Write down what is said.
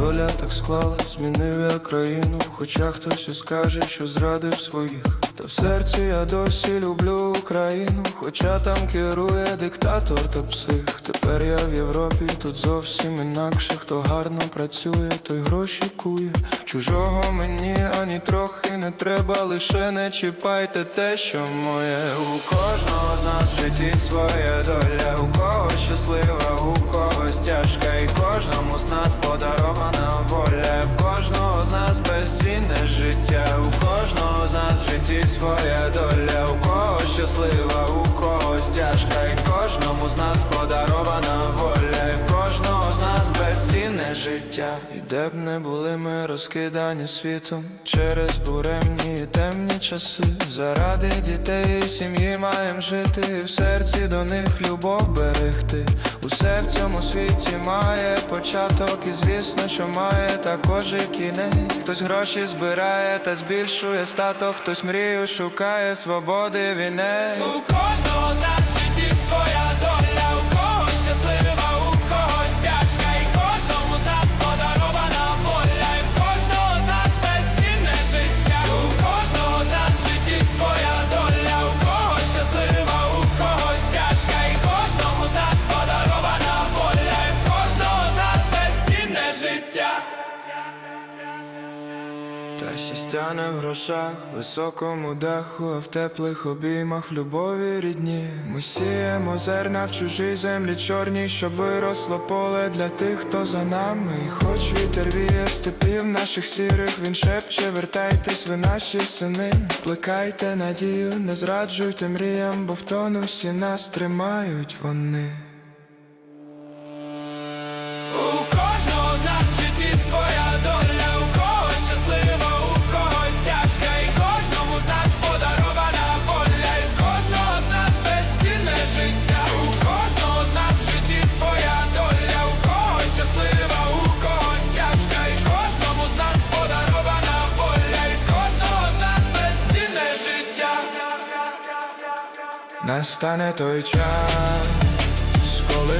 доля так склала, змінив я країну, хоча хтось і скаже, що зрадив своїх. Та в серці я досі люблю Україну, хоча там керує диктатор та псих. Тепер я в Європі, тут зовсім інакше. Хто гарно працює, той гроші кує. Чужого мені ані трохи не треба, лише не чіпайте те, що моє. У кожного з нас в житті своя доля, у кого щаслива, у когось тяжка, і кожному з нас подарована щаслива, у когось тяжка, і кожному з нас подарована воля, життя. І де б не були ми розкидані світом через буремні і темні часи. Заради дітей і сім'ї маєм жити, і в серці до них любов берегти. Усе в цьому світі має початок, і звісно, що має також і кінець. Хтось гроші збирає та збільшує статок, хтось мрію шукає свободи вінець. У кожного Та щастя не в грошах, високому даху, а в теплих обіймах, в любові рідні. Ми сіємо зерна в чужій землі чорній, щоб виросло поле для тих, хто за нами. І хоч вітер віє степів наших сірих, він шепче, вертайтесь, ви наші сини. Плекайте надію, не зраджуйте мріям, бо в тонусі нас тримають вони. Настане той час, коли